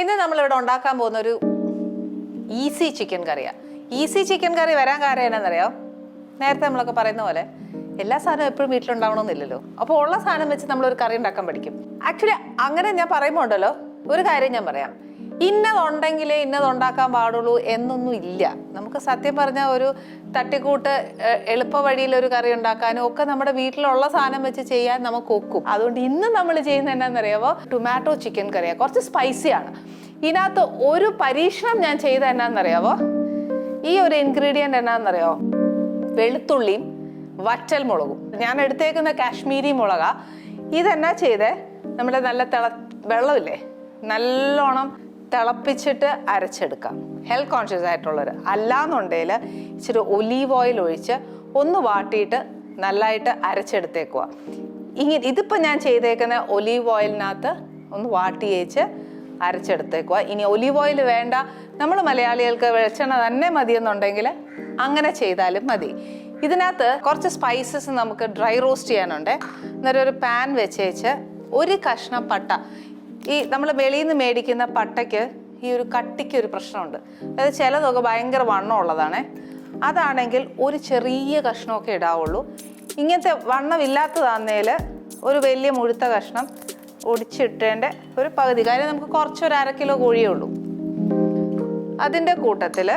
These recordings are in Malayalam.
ഇന്ന് നമ്മളിവിടെ ഉണ്ടാക്കാൻ പോകുന്ന ഒരു ഈസി ചിക്കൻ കറിയാണ് ഈസി ചിക്കൻ കറി വരാൻ കാരണം എന്നാണെന്നറിയോ നേരത്തെ നമ്മളൊക്കെ പറയുന്ന പോലെ എല്ലാ സാധനവും എപ്പോഴും വീട്ടിലുണ്ടാവണമെന്നില്ലല്ലോ. അപ്പോൾ ഉള്ള സാധനം വെച്ച് നമ്മൾ ഒരു കറി ഉണ്ടാക്കാൻ പഠിക്കും. ആക്ച്വലി അങ്ങനെ ഞാൻ പറയുമ്പോൾ ഉണ്ടല്ലോ ഒരു കാര്യം ഞാൻ പറയാം. ഇന്നതുണ്ടെങ്കിലേ ഇന്നതുണ്ടാക്കാൻ പാടുള്ളൂ എന്നൊന്നും ഇല്ല. നമുക്ക് സത്യം പറഞ്ഞ ഒരു തട്ടിക്കൂട്ട് എളുപ്പ വഴിയിൽ ഒരു കറി ഉണ്ടാക്കാനും ഒക്കെ നമ്മുടെ വീട്ടിലുള്ള സാധനം വെച്ച് ചെയ്യാൻ നമുക്ക് ഒക്കും. അതുകൊണ്ട് ഇന്ന് നമ്മൾ ചെയ്യുന്നത് എന്നാണെന്നറിയാമോ ടൊമാറ്റോ ചിക്കൻ കറിയാണ് കുറച്ച് സ്പൈസിയാണ് ഇതിനകത്ത് ഒരു പരീക്ഷണം ഞാൻ ചെയ്ത എന്നാണെന്നറിയാവോ ഈ ഒരു ഇൻഗ്രീഡിയന്റ് എന്നാണെന്നറിയോ വെളുത്തുള്ളിയും വറ്റൽ മുളകും. ഞാൻ എടുത്തേക്കുന്ന കാശ്മീരി മുളക. ഇതെന്നാ ചെയ്തേ? നമ്മുടെ നല്ല തിള വെള്ളമില്ലേ? നല്ലോണം തിളപ്പിച്ചിട്ട് അരച്ചെടുക്കാം. ഹെൽത്ത് കോൺഷ്യസ് ആയിട്ടുള്ളവർ അല്ലാന്നുണ്ടെങ്കിൽ ഇച്ചിരി ഒലീവ് ഓയിൽ ഒഴിച്ച് ഒന്ന് വാട്ടിയിട്ട് നല്ലതായിട്ട് അരച്ചെടുത്തേക്കുക ഇങ്ങനെ ഇതിപ്പോൾ ഞാൻ ചെയ്തേക്കുന്ന ഒലീവ് ഓയിലിനകത്ത് ഒന്ന് വാട്ടി വെച്ച് അരച്ചെടുത്തേക്കുക ഇനി ഒലീവ് ഓയിൽ വേണ്ട. നമ്മൾ മലയാളികൾക്ക് വെളിച്ചെണ്ണ തന്നെ മതിയെന്നുണ്ടെങ്കിൽ അങ്ങനെ ചെയ്താലും മതി. ഇതിനകത്ത് കുറച്ച് സ്പൈസസ് നമുക്ക് ഡ്രൈ റോസ്റ്റ് ചെയ്യാനുണ്ട്. അന്നേരം ഒരു പാൻ വെച്ചേച്ച് ഒരു കഷ്ണം പട്ട ഈ നമ്മൾ വെളിയിൽ നിന്ന് മേടിക്കുന്ന പട്ടയ്ക്ക് ഈ ഒരു കട്ടിക്ക് ഒരു പ്രശ്നമുണ്ട്. അതായത് ചിലതൊക്കെ ഭയങ്കര വണ്ണമുള്ളതാണ്. അതാണെങ്കിൽ ഒരു ചെറിയ കഷ്ണമൊക്കെ ഇടാവുള്ളൂ. ഇങ്ങനത്തെ വണ്ണമില്ലാത്തതാന്നേൽ ഒരു വലിയ മുഴുത്ത കഷ്ണം ഒടിച്ചിട്ടേണ്ട ഒരു പകുതി. കാര്യം നമുക്ക് കുറച്ചൊരു അര കിലോ കോഴിയേ ഉള്ളൂ. അതിന്റെ കൂട്ടത്തിൽ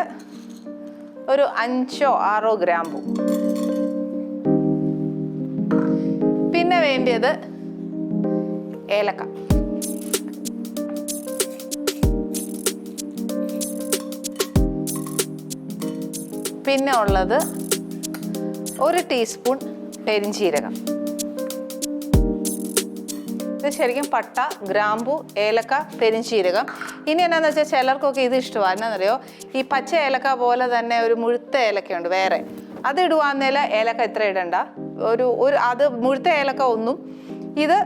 ഒരു അഞ്ചോ ആറോ ഗ്രാമ്പു. പിന്നെ വേണ്ടിയത് ഏലക്ക. പിന്നെ ഉള്ളത് ഒരു ടീസ്പൂൺ പെരിഞ്ചീരകം. ഇത് ശരിക്കും പട്ട ഗ്രാമ്പു ഏലക്ക പെരിഞ്ചീരകം. ഇനി എന്നാന്ന് വെച്ചാൽ ചിലർക്കൊക്കെ ഇത് ഇഷ്ടമാണ് എന്നാണെന്നറിയോ ഈ പച്ച ഏലക്ക പോലെ തന്നെ ഒരു മുഴുത്ത ഏലക്കയുണ്ട് വേറെ. അത് ഇടുവാന്നേൽ ഏലക്ക എത്ര ഇടണ്ട. ഒരു ഒരു അത് മുഴുത്ത ഏലക്ക ഒന്നും ഇത്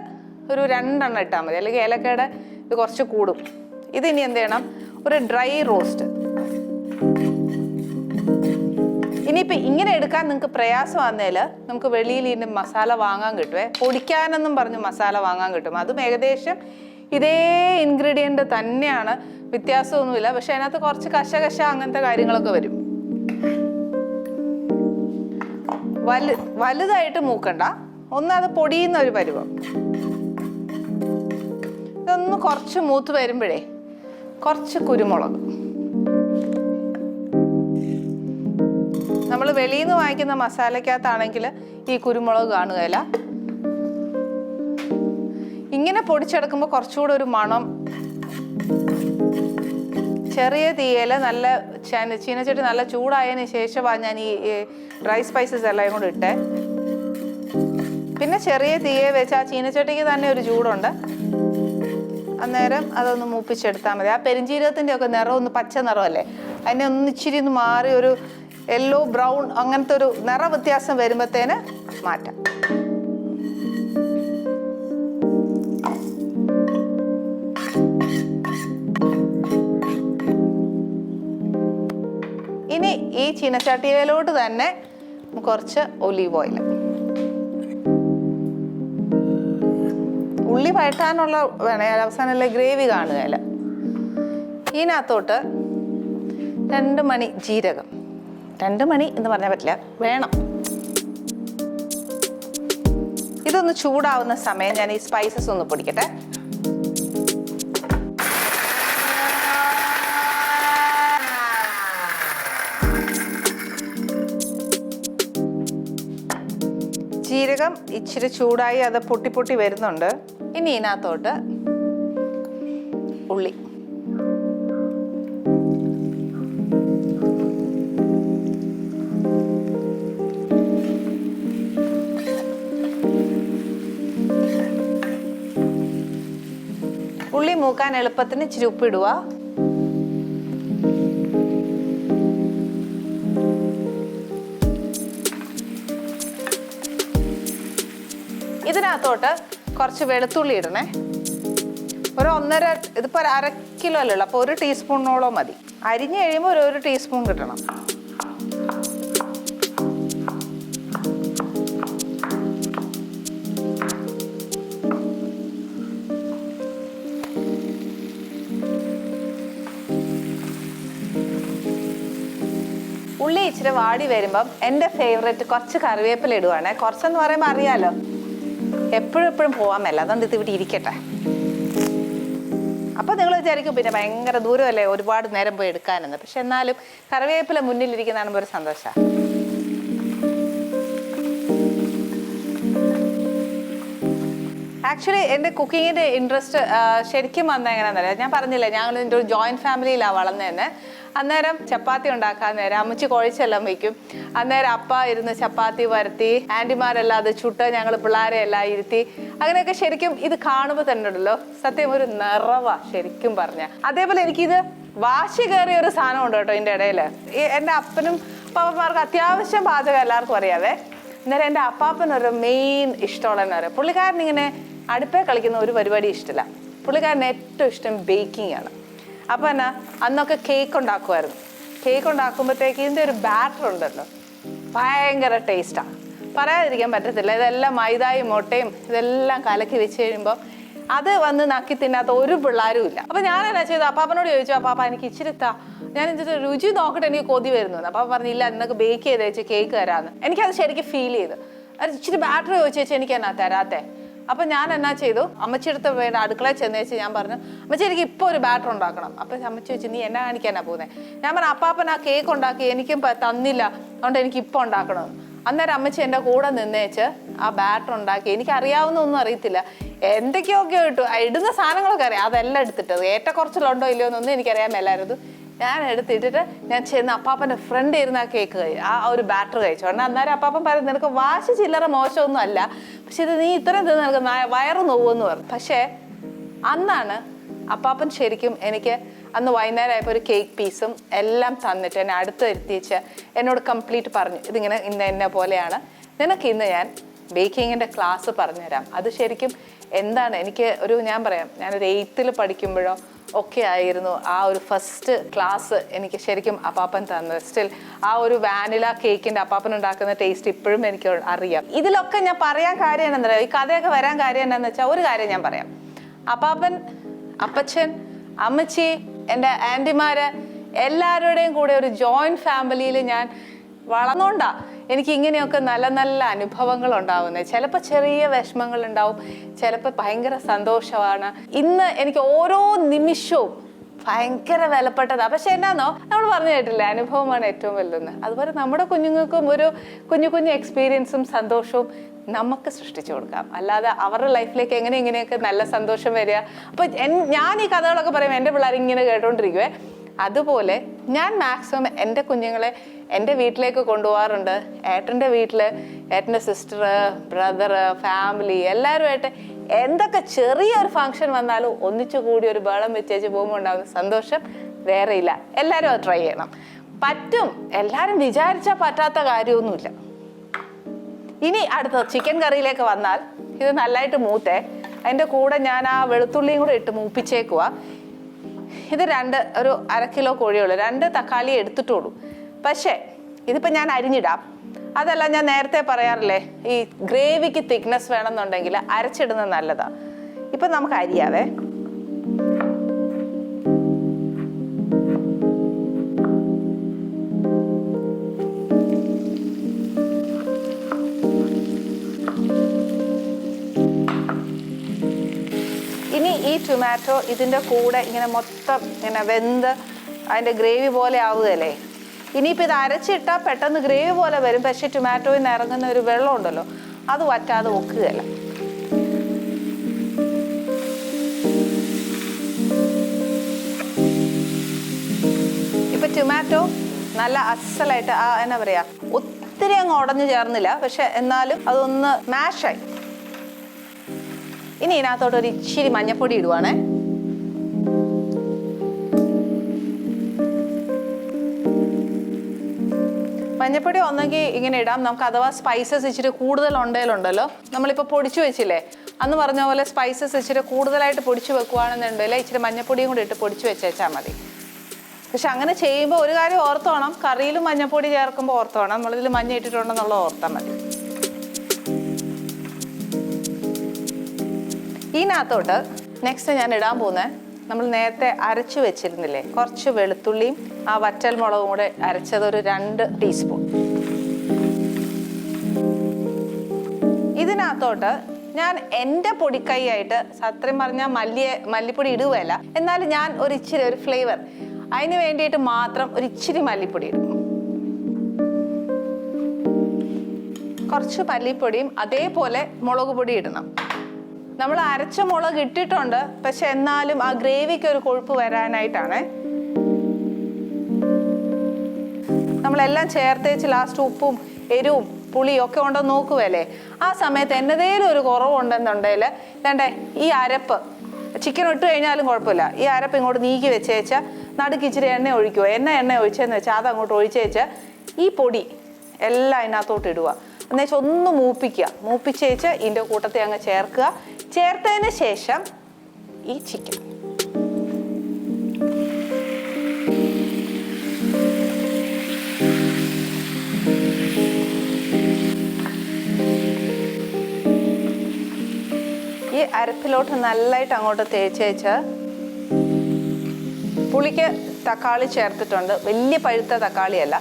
ഒരു രണ്ടെണ്ണം ഇട്ടാൽ മതി. അല്ലെങ്കിൽ ഏലക്കയുടെ ഇത് കുറച്ച് കൂടും. ഇതിനി എന്ത് ചെയ്യണം? ഒരു ഡ്രൈ റോസ്റ്റ്. ഇനിയിപ്പോൾ ഇങ്ങനെ എടുക്കാൻ നിങ്ങൾക്ക് പ്രയാസമാന്നേൽ നമുക്ക് വെളിയിൽ ഇതിന്റെ മസാല വാങ്ങാൻ കിട്ടുമേ പൊടിക്കാനെന്നും പറഞ്ഞ് മസാല വാങ്ങാൻ കിട്ടും. അതും ഏകദേശം ഇതേ ഇൻഗ്രീഡിയന്റ് തന്നെയാണ്. വ്യത്യാസമൊന്നുമില്ല. പക്ഷെ അതിനകത്ത് കുറച്ച് കശകശ അങ്ങനത്തെ കാര്യങ്ങളൊക്കെ വരും. വലു വലുതായിട്ട് മൂക്കണ്ട. ഒന്ന് അത് പൊടിയുന്ന ഒരു പരുവം. ഇതൊന്ന് കുറച്ച് മൂത്ത് വരുമ്പോഴേ കുറച്ച് കുരുമുളക്. നമ്മൾ വെളിയിൽ നിന്ന് വാങ്ങിക്കുന്ന മസാലക്കകത്താണെങ്കിൽ ഈ കുരുമുളക് കാണുകയില്ല. ഇങ്ങനെ പൊടിച്ചെടുക്കുമ്പോൾ കുറച്ചുകൂടെ ഒരു മണം. ചെറിയ തീയൽ നല്ല ചന- ചീനച്ചട്ടി നല്ല ചൂടായതിന് ശേഷമാണ് ഞാൻ ഈ ഡ്രൈ സ്പൈസസ് എല്ലാം കൂടെ ഇട്ടേ. പിന്നെ ചെറിയ തീയെ വെച്ച് ആ ചീനച്ചട്ടിക്ക് തന്നെ ഒരു ചൂടുണ്ട്. അന്നേരം അതൊന്ന് മൂപ്പിച്ചെടുത്താൽ മതി. ആ പെരിഞ്ചീരകത്തിന്റെ ഒക്കെ നിറം ഒന്ന് പച്ച നിറമല്ലേ? അതിനെ ഒന്ന് ഇച്ചിരി ഒന്ന് മാറി ഒരു യെല്ലോ ബ്രൗൺ അങ്ങനത്തെ ഒരു നിറ വ്യത്യാസം വരുമ്പോഴത്തേന് മാറ്റാം. ഇനി ഈ ചീനച്ചട്ടിയിലോട്ട് തന്നെ കുറച്ച് ഒലീവ് ഓയിൽ. ഉള്ളി വഴറ്റാനുള്ള അവസാനം അവസാനമല്ലേ ഗ്രേവി കാണുകയില്ല ഇതിനകത്തോട്ട് രണ്ട് മണി ജീരകം. രണ്ട് മണി എന്ന് പറഞ്ഞാൽ പറ്റില്ല. വേണം. ഇതൊന്ന് ചൂടാവുന്ന സമയം ഞാൻ ഈ സ്പൈസസ് ഒന്ന് പൊടിക്കട്ടെ. ജീരകം ഇച്ചിരി ചൂടായി അത് പൊട്ടി പൊട്ടി വരുന്നുണ്ട്. ഇനി ഇതിനകത്തോട്ട് ഉള്ളി. ഉള്ളി മൂക്കാൻ എളുപ്പത്തിന് ഇച്ചിരി ഉപ്പിടുക ഇതിനകത്തോട്ട് കുറച്ച് വെളുത്തുള്ളി ഇടണേ. ഒരു ഒന്നര ഇതിപ്പോൾ ഒരു അര കിലോ അല്ലല്ലോ അപ്പൊ അപ്പോൾ ഒരു ടീസ്പൂണോളം മതി. അരിഞ്ഞ് കഴിയുമ്പോൾ ഒരു ഒരു ടീസ്പൂൺ കിട്ടണം. ഇച്ചിരി വാടി വരുമ്പം എന്റെ ഫേവറേറ്റ് കുറച്ച് കറിവേപ്പില ഇടുവാണ്. കുറച്ചെന്ന് പറയുമ്പോൾ അറിയാലോ. എപ്പോഴും എപ്പോഴും പോകാൻ മേല. അതുകൊണ്ട് ഇത് ഇവിടെ ഇരിക്കട്ടെ. അപ്പോൾ നിങ്ങൾ വിചാരിക്കും പിന്നെ ഭയങ്കര ദൂരമല്ലേ ഒരുപാട് നേരം പോയി എടുക്കാനെന്ന്. പക്ഷെ എന്നാലും കറിവേപ്പില മുന്നിലിരിക്കുന്നതാണ് ഒരു സന്തോഷമാണ് ആക്ച്വലി എന്റെ കുക്കിങ്ങിന്റെ ഇൻട്രസ്റ്റ് ശരിക്കും വന്ന എങ്ങനെയാണെന്നറിയാം? ഞാൻ പറഞ്ഞില്ലേ ഞങ്ങൾ എന്റെ ഒരു ജോയിന്റ് ഫാമിലിയിലാണ് വളർന്നതെന്ന് അന്നേരം ചപ്പാത്തി ഉണ്ടാക്കാൻ നേരം അമ്മച്ചി കുഴച്ചെല്ലാം വയ്ക്കും അന്നേരം അപ്പ ഇരുന്ന് ചപ്പാത്തി വരത്തി ആന്റിമാരല്ലാതെ ചുട്ട് ഞങ്ങൾ പിള്ളേരെ എല്ലാം ഇരുത്തി. അങ്ങനെയൊക്കെ ശരിക്കും ഇത് കാണുമ്പോൾ തന്നെ ഉണ്ടല്ലോ സത്യം ഒരു നിറവാ ശരിക്കും പറഞ്ഞ. അതേപോലെ എനിക്കിത് വാശി കയറിയ ഒരു സാധനം ഉണ്ട് കേട്ടോ ഇതിന്റെ ഇടയിൽ എന്റെ അപ്പനും പാപ്പന്മാർക്ക് അത്യാവശ്യം പാചകം എല്ലാവർക്കും അറിയാവേ. അന്നേരം എന്റെ അപ്പാപ്പനൊരു മെയിൻ ഇഷ്ടമുള്ള എന്താ പറയുക പുള്ളിക്കാരൻ ഇങ്ങനെ അടുപ്പേ കളിക്കുന്ന ഒരു പരിപാടി ഇഷ്ടമില്ല പുള്ളിക്കാരന് ഏറ്റവും ഇഷ്ടം ബേക്കിംഗ് ആണ്. അപ്പോൾ എന്നാ അന്നൊക്കെ കേക്ക് ഉണ്ടാക്കുമായിരുന്നു കേക്ക് ഉണ്ടാക്കുമ്പോഴത്തേക്ക് ഇതിന്റെ ഒരു ബാറ്റർ ഉണ്ടല്ലോ. ഭയങ്കര ടേസ്റ്റാ പറയാതിരിക്കാൻ പറ്റത്തില്ല. ഇതെല്ലാം മൈദായും മുട്ടയും ഇതെല്ലാം കലക്കി വെച്ച് കഴിയുമ്പോൾ അത് വന്ന് നക്കി തിന്നാത്ത ഒരു പിള്ളേരും ഇല്ല. അപ്പൊ ഞാൻ എന്നാ ചെയ്തു അപ്പാപ്പനോട് ചോദിച്ചു അപ്പാപ്പ എനിക്ക് ഇച്ചിരി താ. ഞാൻ എന്നിട്ട് രുചി നോക്കട്ടെ എനിക്ക് കൊതി വരുന്നു. അപ്പാപ്പ പറഞ്ഞില്ല നിനക്ക് ബേക്ക് ചെയ്ത് വെച്ച് കേക്ക് തരാന്ന്. എനിക്കത് ശരിക്കും ഫീൽ ചെയ്തു. അത് ഇച്ചിരി ബാറ്ററി ചോദിച്ചു വെച്ചാൽ എനിക്ക് എന്നാ തരാത്തെ. അപ്പൊ ഞാൻ എന്നാ ചെയ്തു? അമ്മച്ചിയുടെ വേണ്ട അടുക്കള ചെന്ന് വെച്ച് ഞാൻ പറഞ്ഞു അമ്മച്ചി എനിക്ക് ഇപ്പോൾ ഒരു ബാറ്റർ ഉണ്ടാക്കണം. അപ്പൊ അമ്മച്ചി വെച്ച് നീ എന്നാ കാണിക്കാനാ പോകുന്നത് ഞാൻ പറഞ്ഞു അപ്പാപ്പൻ ആ കേക്ക് ഉണ്ടാക്കി എനിക്കും തന്നില്ല. അതുകൊണ്ട് എനിക്ക് ഇപ്പോൾ ഉണ്ടാക്കണം. അന്നേരം അമ്മച്ചി എന്റെ കൂടെ നിന്നേച്ച് ആ ബാറ്റർ ഉണ്ടാക്കി. എനിക്ക് അറിയാവുന്ന ഒന്നും അറിയത്തില്ല. എന്തൊക്കെയൊക്കെ കിട്ടും ഇടുന്ന സാധനങ്ങളൊക്കെ അറിയാം. അതെല്ലാം എടുത്തിട്ടത്. ഏറ്റക്കുറച്ചിലുണ്ടോ ഇല്ലയോ എന്നൊന്നും എനിക്കറിയാൻ മേലായിരുന്നു. ഞാൻ എടുത്തിട്ടിട്ട് ഞാൻ ചെന്ന് അപ്പാപ്പന്റെ ഫ്രണ്ട് ഇരുന്ന് ആ കേക്ക് ആ ഒരു ബാറ്റർ കഴിച്ചു. കാരണം അന്നേരം അപ്പാപ്പൻ പറയുന്നത് നിനക്ക് വാശി ചില്ലറ മോശമൊന്നും അല്ല. പക്ഷെ ഇത് നീ ഇത്രയും തിന്ന് നിനക്ക് വയറ് നോവെന്ന് പറഞ്ഞു. പക്ഷേ അന്നാണ് അപ്പാപ്പൻ ശരിക്കും എനിക്ക് അന്ന് വൈകുന്നേരം ആയപ്പോൾ ഒരു കേക്ക് പീസും എല്ലാം തന്നിട്ട് എന്നെ അടുത്ത് എത്തിച്ച് എന്നോട് കംപ്ലീറ്റ് പറഞ്ഞു. ഇതിങ്ങനെ ഇന്ന എന്നെ പോലെയാണ്. നിനക്ക് ഇന്ന് ഞാൻ ബേക്കിങ്ങിന്റെ ക്ലാസ് പറഞ്ഞുതരാം. അത് ശരിക്കും എന്താണ്? എനിക്ക് ഒരു ഞാൻ പറയാം ഞാനൊരു എയ്ത്തിൽ പഠിക്കുമ്പോഴോ ഒക്കെ ആയിരുന്നു ആ ഒരു ഫസ്റ്റ് ക്ലാസ് എനിക്ക് ശരിക്കും അപ്പാപ്പൻ തന്നത്. സ്റ്റിൽ ആ ഒരു വാനില കേക്കിന്റെ അപ്പാപ്പൻ ഉണ്ടാക്കുന്ന ടേസ്റ്റ് ഇപ്പോഴും എനിക്ക് അറിയാം. ഇതിലൊക്കെ ഞാൻ പറയാൻ കാര്യം എന്താണെന്നറിയാം ഈ കഥയൊക്കെ വരാൻ കാര്യം എന്താണെന്ന് വെച്ചാൽ ഒരു കാര്യം ഞാൻ പറയാം. അപ്പാപ്പൻ അപ്പച്ചൻ അമ്മച്ചി എന്റെ ആന്റിമാര് എല്ലാവരുടെയും കൂടെ ഒരു ജോയിന്റ് ഫാമിലിയിൽ ഞാൻ വളർന്നോണ്ടാ. എനിക്ക് ഇങ്ങനെയൊക്കെ നല്ല നല്ല അനുഭവങ്ങൾ ഉണ്ടാവുന്നത് ചിലപ്പോൾ ചെറിയ വിഷമങ്ങൾ ഉണ്ടാവും ചിലപ്പോൾ ഭയങ്കര സന്തോഷമാണ്. ഇന്ന് എനിക്ക് ഓരോ നിമിഷവും ഭയങ്കര വിലപ്പെട്ടതാണ് പക്ഷെ എന്നാന്നോ? നമ്മൾ പറഞ്ഞു കേട്ടില്ലേ അനുഭവമാണ് ഏറ്റവും വലുതെന്ന്. അതുപോലെ നമ്മുടെ കുഞ്ഞുങ്ങൾക്കും ഒരു കുഞ്ഞു കുഞ്ഞു എക്സ്പീരിയൻസും സന്തോഷവും നമുക്ക് സൃഷ്ടിച്ചു കൊടുക്കാം. അല്ലാതെ അവരുടെ ലൈഫിലേക്ക് എങ്ങനെ ഇങ്ങനെയൊക്കെ നല്ല സന്തോഷം വരിക. അപ്പോൾ ഞാൻ ഈ കഥകളൊക്കെ പറയുമ്പോൾ എന്റെ പിള്ളേർ ഇങ്ങനെ കേട്ടോണ്ടിരിക്കുവേ. അതുപോലെ ഞാൻ മാക്സിമം എന്റെ കുഞ്ഞുങ്ങളെ എന്റെ വീട്ടിലേക്ക് കൊണ്ടുപോകാറുണ്ട്. ഏട്ടന്റെ വീട്ടിൽ ഏട്ടന്റെ സിസ്റ്റർ ബ്രദർ ഫാമിലി എല്ലാവരുമായിട്ട് എന്തൊക്കെ ചെറിയൊരു ഫംഗ്ഷൻ വന്നാലും ഒന്നിച്ചു കൂടി ഒരു ബേളം വെച്ചേച്ച് പോകുമ്പോൾ ഉണ്ടാകുന്ന സന്തോഷം വേറെയില്ല എല്ലാവരും അത് ട്രൈ ചെയ്യണം. പറ്റും. എല്ലാവരും വിചാരിച്ചാൽ പറ്റാത്ത കാര്യമൊന്നുമില്ല. ഇനി അടുത്ത ചിക്കൻ കറിയിലേക്ക് വന്നാൽ ഇത് നല്ലതായിട്ട് മൂത്തേ. അതിന്റെ കൂടെ ഞാൻ ആ വെളുത്തുള്ളിയും കൂടെ ഇട്ട് മൂപ്പിച്ചേക്കുക ഇത് രണ്ട് ഒരു അര കിലോ കോഴിയുള്ളൂ രണ്ട് തക്കാളി എടുത്തിട്ടുള്ളൂ. പക്ഷേ ഇതിപ്പോൾ ഞാൻ അരിഞ്ഞിടാം. അതല്ല ഞാൻ നേരത്തെ പറയാറില്ലേ ഈ ഗ്രേവിക്ക് തിക്നെസ് വേണമെന്നുണ്ടെങ്കിൽ അരച്ചിടുന്നത് നല്ലതാണ് ഇപ്പം നമുക്ക് അരിയാവേ. ടൊമാറ്റോ ഇതിന്റെ കൂടെ ഇങ്ങനെ മൊത്തം ഇങ്ങനെ വെന്ത് അതിന്റെ ഗ്രേവി പോലെ ആവുകയല്ലേ? ഇനിയിപ്പോൾ ഇത് അരച്ചിട്ടാൽ പെട്ടെന്ന് ഗ്രേവി പോലെ വരും. പക്ഷേ ടൊമാറ്റോയിൽ നിന്ന് ഇറങ്ങുന്ന ഒരു വെള്ളം ഉണ്ടല്ലോ അത് വറ്റാതെ ഒക്കുകയല്ല. ഇപ്പൊ ടൊമാറ്റോ നല്ല അസലായിട്ട് ആ എന്നാ പറയാ ഒത്തിരി അങ്ങ് ഉടഞ്ഞു ചേർന്നില്ല. പക്ഷെ എന്നാലും അതൊന്ന് മാഷായി ഇനി ഇതിനകത്തോട്ട് ഒരു ഇച്ചിരി മഞ്ഞപ്പൊടി ഇടുവാണ്. മഞ്ഞപ്പൊടി ഒന്നെങ്കിൽ ഇങ്ങനെ ഇടാം. നമുക്ക് അഥവാ സ്പൈസസ് ഇച്ചിരി കൂടുതൽ ഉണ്ടേലുണ്ടല്ലോ. നമ്മളിപ്പോൾ പൊടിച്ചു വെച്ചില്ലേ? അന്ന് പറഞ്ഞ പോലെ സ്പൈസസ് ഇച്ചിരി കൂടുതലായിട്ട് പൊടിച്ചു വെക്കുവാണെന്നുണ്ടെങ്കിൽ ഇച്ചിരി മഞ്ഞപ്പൊടിയും കൂടി ഇട്ട് പൊടിച്ചു വെച്ചേച്ചാൽ മതി. പക്ഷെ അങ്ങനെ ചെയ്യുമ്പോൾ ഒരു കാര്യം ഓർത്തോണം. കറിയിലും മഞ്ഞപ്പൊടി ചേർക്കുമ്പോൾ ഓർത്തോണം. നമ്മളിതിൽ മഞ്ഞ ഇട്ടിട്ടുണ്ടെന്നുള്ള ഓർത്താൽ മതി. ഇതിനകത്തോട്ട് നെക്സ്റ്റ് ഞാൻ ഇടാൻ പോകുന്നത് നമ്മൾ നേരത്തെ അരച്ചു വെച്ചിരുന്നില്ലേ? കുറച്ച് വെളുത്തുള്ളിയും ആ വറ്റൽ മുളകും കൂടെ അരച്ചത് ഒരു രണ്ട് ടീസ്പൂൺ ഇതിനകത്തോട്ട് ഞാൻ എന്റെ പൊടിക്കൈയായിട്ട് സത്യം പറഞ്ഞാൽ മല്ലിയെ മല്ലിപ്പൊടി ഇടുകയല്ല. എന്നാലും ഞാൻ ഒരു ഇച്ചിരി ഒരു ഫ്ലേവർ അതിന് വേണ്ടിയിട്ട് മാത്രം ഒരു ഇച്ചിരി മല്ലിപ്പൊടി ഇടും. കുറച്ച് മല്ലിപ്പൊടിയും അതേപോലെ മുളക് പൊടി ഇടണം. നമ്മൾ അരച്ച മുളക് ഇട്ടിട്ടുണ്ട്. പക്ഷെ എന്നാലും ആ ഗ്രേവിക്ക് ഒരു കൊഴുപ്പ് വരാനായിട്ടാണ്. നമ്മളെല്ലാം ചേർത്തേച്ച് ലാസ്റ്റ് ഉപ്പും എരിവും പുളിയും ഒക്കെ ഉണ്ടോ നോക്കുവല്ലേ? ആ സമയത്ത് എന്നതേലും ഒരു കുറവുണ്ടെന്നുണ്ടെങ്കിൽ വേണ്ടേ ഈ അരപ്പ് ചിക്കൻ ഇട്ട് കഴിഞ്ഞാലും കുഴപ്പമില്ല. ഈ അരപ്പ് ഇങ്ങോട്ട് നീക്കി വെച്ചേച്ച നടുക്ക് ഇച്ചിരി എണ്ണ ഒഴിക്കുക. എണ്ണ എണ്ണ ഒഴിച്ചെന്ന് വെച്ചാൽ അത് അങ്ങോട്ട് ഒഴിച്ചേച്ച ഈ പൊടി എല്ലാം അതിനകത്തോട്ട് ഇടുക. എന്നുവെച്ചാൽ ഒന്ന് മൂപ്പിക്കുക. മൂപ്പിച്ചേച്ച് ഇതിന്റെ കൂട്ടത്തെ അങ്ങ് ചേർക്കുക. ചേർത്തതിന് ശേഷം ഈ ചിക്കൻ. ഈ അരപ്പിലോട്ട് നല്ലതായിട്ട് അങ്ങോട്ട് തേച്ച് തേച്ച് പുളിക്ക് തക്കാളി ചേർത്തിട്ടുണ്ട്. വലിയ പഴുത്ത തക്കാളിയല്ല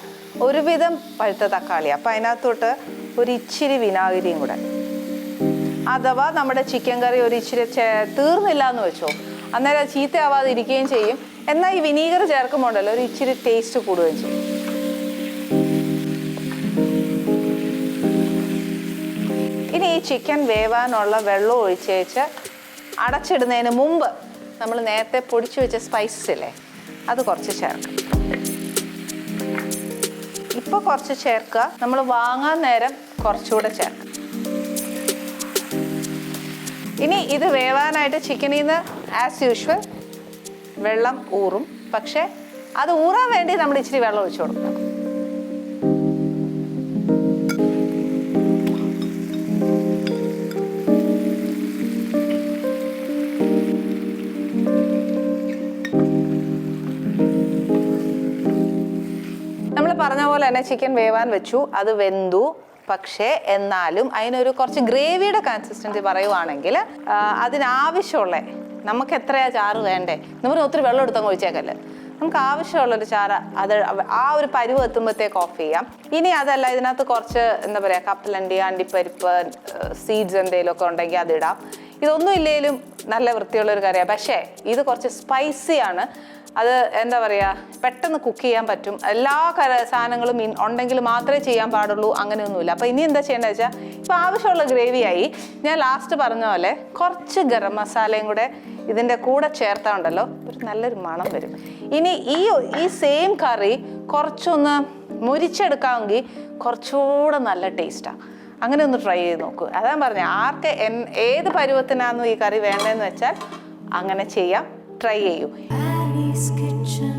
ഒരുവിധം പഴുത്ത തക്കാളി അപ്പം അതിനകത്തോട്ട് ഒരു ഇച്ചിരി വിനാഗിരിയും കൂടെ. അഥവാ നമ്മുടെ ചിക്കൻ കറി ഒരു ഇച്ചിരി തീർന്നില്ല എന്ന് വെച്ചോ. അന്നേരം ചീത്തയാവാതെ ഇരിക്കുകയും ചെയ്യും. എന്നാൽ ഈ വിനീഗർ ചേർക്കുമ്പോൾ ഉണ്ടല്ലോ ഒരു ഇച്ചിരി ടേസ്റ്റ് കൂടുകയും ചെയ്യും. ഇനി ഈ ചിക്കൻ വേവാനുള്ള വെള്ളം ഒഴിച്ചേച്ച് അടച്ചിടുന്നതിന് മുമ്പ് നമ്മൾ നേരത്തെ പൊടിച്ചു വെച്ച സ്പൈസസ് ഇല്ലേ അത് കുറച്ച് ചേർക്കാം. ഇപ്പോൾ കുറച്ച് ചേർക്കുക. നമ്മൾ വാങ്ങാൻ നേരം കുറച്ചുകൂടെ ചേർക്കുക ഇനി ഇത് വേവാനായിട്ട് ചിക്കനിൽ നിന്ന് ആസ് യൂഷ്വൽ വെള്ളം ഊറും. പക്ഷേ അത് ഊറാൻ വേണ്ടി നമ്മൾ ഇച്ചിരി വെള്ളം ഒഴിച്ചു കൊടുക്കണം പറഞ്ഞ പോലെ തന്നെ ചിക്കൻ വേവാൻ വെച്ചു. അത് വെന്തു. പക്ഷേ എന്നാലും അതിനൊരു കുറച്ച് ഗ്രേവിയുടെ കൺസിസ്റ്റൻസി പറയുവാണെങ്കിൽ അതിനാവശ്യമുള്ള നമുക്ക് എത്രയാ ചാറ് വേണ്ടേ? നമ്മൾ ഒത്തിരി വെള്ളം എടുത്തങ്ങ് ഒഴിച്ചേക്കല്ലേ? നമുക്ക് ആവശ്യമുള്ളൊരു ചാറ് അത് ആ ഒരു പരുവ് എത്തുമ്പോഴത്തേക്ക് ഓഫ് ചെയ്യാം. ഇനി അതല്ല ഇതിനകത്ത് കുറച്ച് എന്താ പറയുക കപ്പലണ്ടി അണ്ടിപ്പരിപ്പ് സീഡ്സ് എന്തെങ്കിലുമൊക്കെ ഉണ്ടെങ്കിൽ അതിടാം. ഇതൊന്നും ഇല്ലെങ്കിലും നല്ല വൃത്തിയുള്ളൊരു കറിയാണ് പക്ഷേ ഇത് കുറച്ച് സ്പൈസിയാണ് അത് എന്താ പറയുക പെട്ടെന്ന് കുക്ക് ചെയ്യാൻ പറ്റും. എല്ലാ കര സാധനങ്ങളും ഉണ്ടെങ്കിൽ മാത്രമേ ചെയ്യാൻ പാടുള്ളൂ അങ്ങനെയൊന്നുമില്ല. അപ്പോൾ ഇനി എന്താ ചെയ്യേണ്ടത് വെച്ചാൽ ഇപ്പോൾ ആവശ്യമുള്ള ഗ്രേവിയായി ഞാൻ ലാസ്റ്റ് പറഞ്ഞ പോലെ കുറച്ച് ഗരം മസാലയും കൂടെ ഇതിന്റെ കൂടെ ചേർത്താൽ ഉണ്ടല്ലോ ഒരു നല്ലൊരു മണം വരും. ഇനി ഈ ഈ സെയിം കറി കുറച്ചൊന്ന് മുരിച്ചെടുക്കാമെങ്കിൽ കുറച്ചുകൂടെ നല്ല ടേസ്റ്റാണ് അങ്ങനെ ഒന്ന് ട്രൈ ചെയ്ത് നോക്കൂ. അതാ പറഞ്ഞത് ആർക്ക് എൻ- ഏത് പരുവത്തിനാണെന്ന് ഈ കറി വേണ്ടതെന്ന് വെച്ചാൽ അങ്ങനെ ചെയ്യാം ട്രൈ ചെയ്യൂ. Daddy's kitchen.